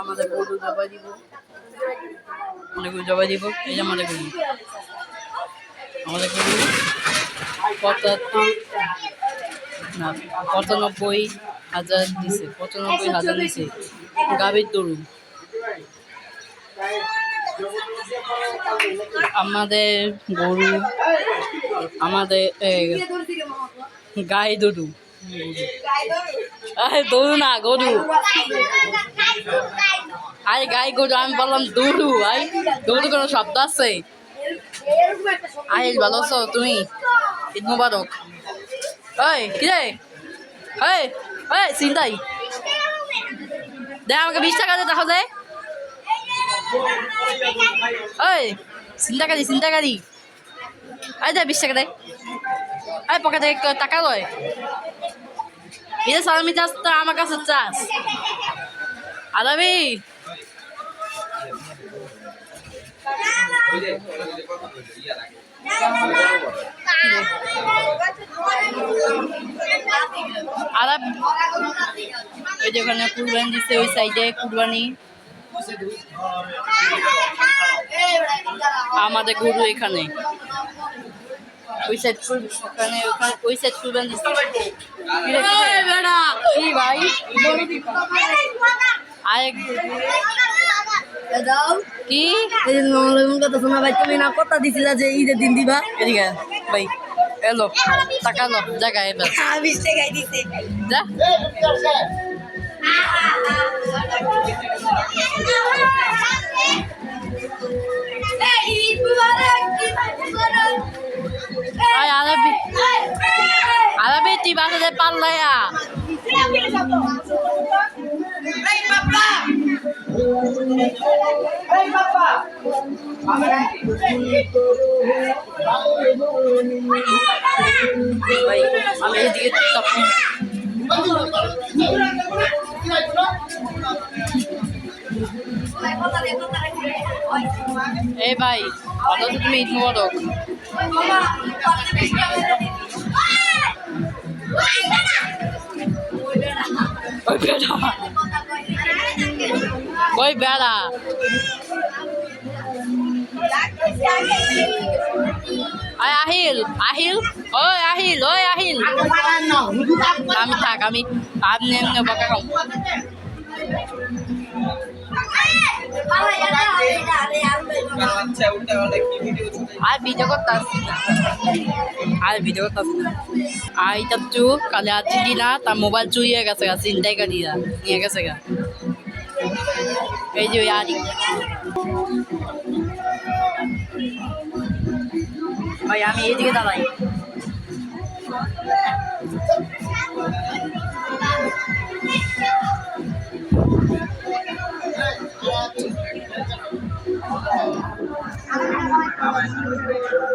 আমাদের গরু জবাই দিব। গরু জবাই গরু। আমাদের গরু পঁচানব্বই হাজার দিছে, পঁচানব্বই হাজার দিছে। গাভীর দরু আমাদের গরু, আমাদের গাই দরু আরে দরু না, গরু। আরে গাই গরু, আমি বললাম দরু আই দরু কোনো শব্দ আছে? আরে ভালো আছো তুমি? ঈদ মুবারক। ওই কি রে? ওই ওই চিন্তাই। দে আমাকে বিশ টাকা দে তাহলে। ওই চিন্তাকারী চিন্তাকারী। আই দে বিশ টাকা দে। আই পকেটে ক- টাকা লয় এটা সালামি চাস, তো আমার কাছে আদাবি আদাব ওই দিচ্ছে ওই সাইডে কুরবানি। আমাদের গরু এখানে। ওই সাইড ওখানে ওখানে ওই সাইড কুরবানি কি ভাই? আরেক কি? কথা শোনা ভাই তুমি না কথা দিছিলা যে ঈদের দিন দিবা? এদিকে ভাই এলো এবার বিশ যা পারলাইয়া ভাই আমি এদিকে এই ভাই অথচ তুমি ঈদ মুবারক ওই বেড়া। আয় আহিল আহিল। ওই আহিল ওই আহিল। আমি থাক আমি আপনি এমনি আর ভিডিও করতাছি আর ভিডিও করতাছি আর এটা চু কালে আছি দিনা তার মোবাইল চুরিয়ে গেছে গা, চিন্তাই কাটিয়া নিয়ে গেছে গা। এই যে ওই আরি ভাই, আমি এইদিকে দাঁড়াই।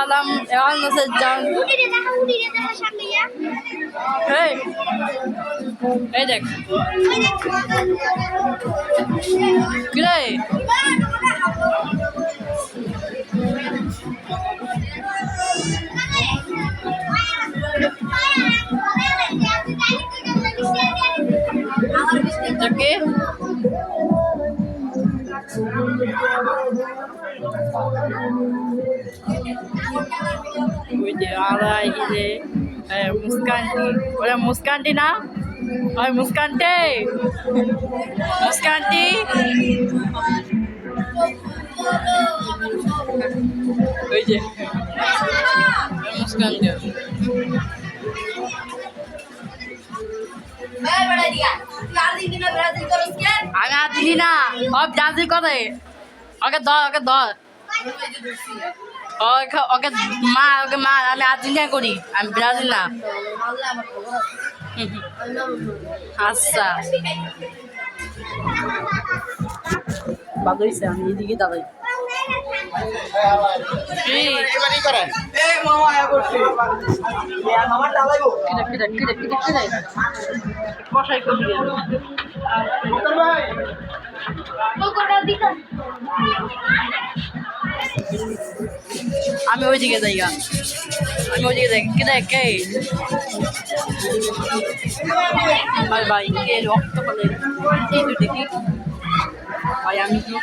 ভাবলাম এখন যান এই দেখ। কি ওই যে আড়াই যে এ, মুস্কানটি ওরা মুস্কানটি না ওই মুস্কানটে মুস্কানটি ওই যে আমি আর দিলি না ও ব্রাজিল করে ওকে ধর ওকে ধর ওকে ওকে মা ওকে মা আমি আর্জেন্টিনা করি আমি ব্রাজিল না। আচ্ছা। হয়েছে আমি এদিকে দাঁড়াই। কিরে কিরে কিরে কিরে কিরে? কষাই ভাই আমি ওইদিকে যাই আমি আমি ওইদিকে যাই। কে দেখ, কে? ভাই ভাই, কে রক্ত তো দেখি ভাই, আমি তো